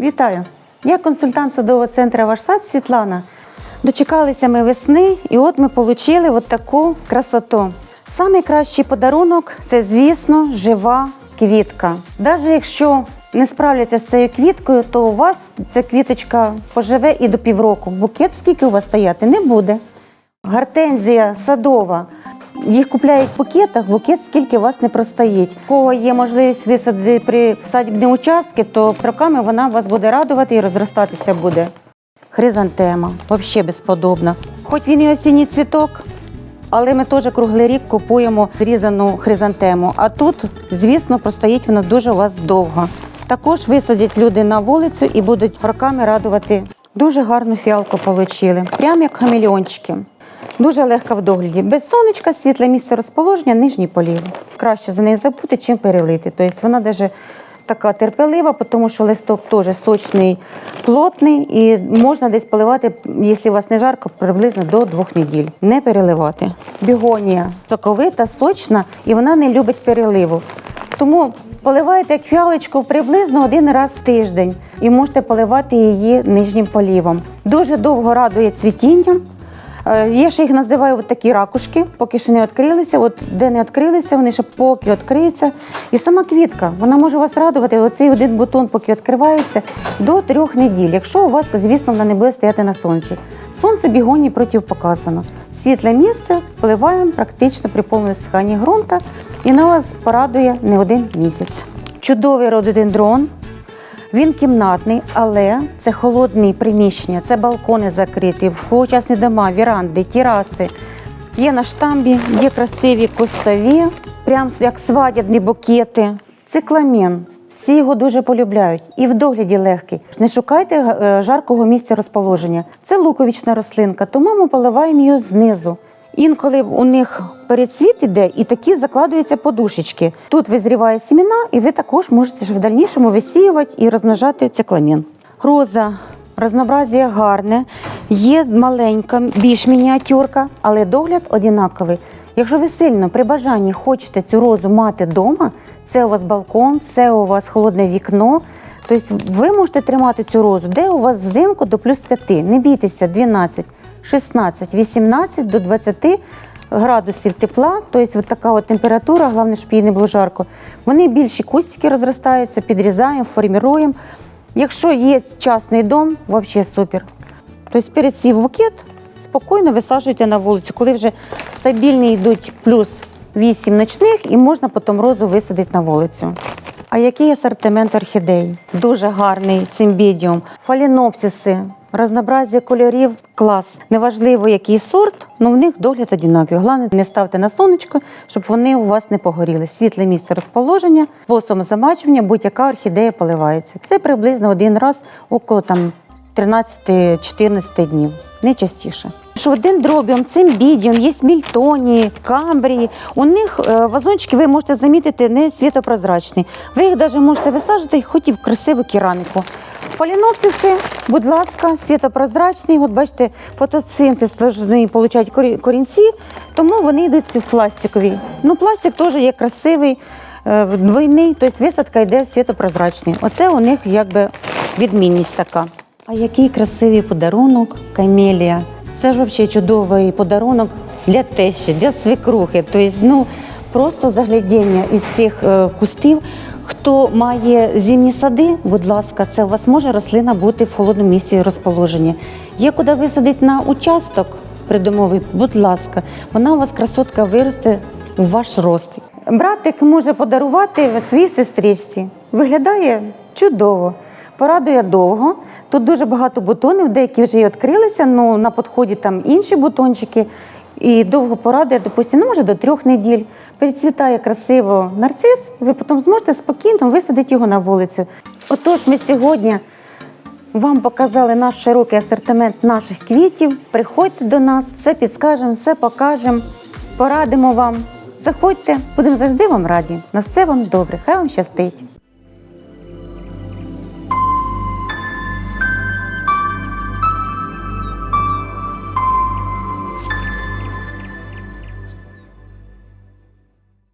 Вітаю! Я консультант садового центру Ваш сад Світлана. Дочекалися ми весни, і от ми отримали от таку красоту. Самий кращий подарунок це, звісно, жива квітка. Навіть якщо не справляться з цією квіткою, то у вас ця квіточка поживе і до півроку. Букет скільки у вас стояти не буде. Гортензія садова. Їх купляють в пакетах, букет скільки у вас не простоїть. У кого є можливість висадити при садібні участки, то роками вона вас буде радувати і розростатися буде. Хризантема, взагалі безподобна. Хоч він і осінній цвіток, але ми теж круглий рік купуємо зрізану хризантему. А тут, звісно, простоїть вона дуже у вас довго. Також висадять люди на вулицю і будуть роками радувати. Дуже гарну фіалку отримали, прям як хамелеончики. Дуже легка в догляді. Без сонечка, світле місце розположення, нижній полів. Краще за неї забути, чим перелити. Тобто вона навіть така терпелива, тому що листок теж сочний, плотний і можна десь поливати, якщо у вас не жарко, приблизно до двох неділь. Не переливати. Бігонія соковита, сочна і вона не любить переливу. Тому поливайте як фіалочку приблизно один раз в тиждень і можете поливати її нижнім полівом. Дуже довго радує цвітінням. Е, Є ще їх називаю от такі ракушки, поки ще не відкрилися. От де не відкрилися, вони ще поки відкриються. І сама квітка, вона може вас радувати. Оцей один бутон, поки відкривається, до трьох неділь. Якщо у вас, звісно, вона не буде стояти на сонці. Сонце бігоні противопоказано. Світле місце поливаємо практично при повному сханні ґрунта і на вас порадує не один місяць. Чудовий рододендрон. Він кімнатний, але це холодні приміщення, це балкони закриті, вхочасні дома, віранди, тераси. Є на штамбі, є красиві кустові, прям як свадібні букети. Цикламен. Всі його дуже полюбляють і в догляді легкий. Не шукайте е, жаркого місця розположення. Це луковічна рослинка, тому ми поливаємо її знизу. Інколи у них передсвіт іде і такі закладуються подушечки. Тут визріває сіміна, і ви також можете в дальнішому висіювати і розмножати цикламен. Роза разнообразія гарне, є маленька, більш мініатюрка, але догляд однаковий. Якщо ви сильно при бажанні хочете цю розу мати вдома, це у вас балкон, це у вас холодне вікно. Тобто ви можете тримати цю розу, де у вас взимку до плюс 5. Не бійтеся 12, 16, 18 до 20 градусів тепла, тобто от така от температура, головне, щоб їй не було жарко. Вони більші кустики розростаються, підрізаємо, форміруємо. Якщо є частний дом, взагалі супер. Тобто пересів букет, спокійно висаджуйте на вулицю, коли вже стабільні йдуть плюс 8 ночних і можна потім розу висадити на вулицю. А який асортимент орхідей? Дуже гарний цимбідіум, фалінопсиси, разнообразие кольорів, клас. Неважливо, який сорт, але в них догляд однаковий. Головне, не ставте на сонечко, щоб вони у вас не погоріли. Світле місце розположення, способом замачування, будь-яка орхідея поливається. Це приблизно один раз около там 13-14 днів, не частіше. Що один дробіум, цимбідіум, є мільтонії, камбрії. У них е, вазончики ви можете замітити не світопрозрачні. Ви їх навіть можете висаджувати хоч і в красиву кераміку. Полінопсиси, будь ласка, світопрозрачний. От бачите, фотосинтез повинні получають корінці, тому вони йдуть в пластикові. Ну, пластик теж є красивий, е, двойний, тобто висадка йде світопрозрачний. Оце у них якби відмінність така. А який красивий подарунок камелія. Це ж взагалі чудовий подарунок для тещі, для свекрухи. Тобто, ну, просто заглядіння із цих е, кустів. Хто має зимні сади, будь ласка, це у вас може рослина бути в холодному місці розположення. Є куди висадити на участок придомовий, будь ласка, вона у вас красотка виросте у ваш рост. Братик може подарувати своїй сестричці. Виглядає чудово, порадує довго. Тут дуже багато бутонів, деякі вже і відкрилися, але на підході там інші бутончики. І довго порадує, допустимо, ну, може до трьох неділь. Перецвітає красиво нарцис, ви потім зможете спокійно висадити його на вулицю. Отож, ми сьогодні вам показали наш широкий асортимент наших квітів. Приходьте до нас, все підскажемо, все покажемо, порадимо вам. Заходьте, будемо завжди вам раді. На все вам добре. Хай вам щастить.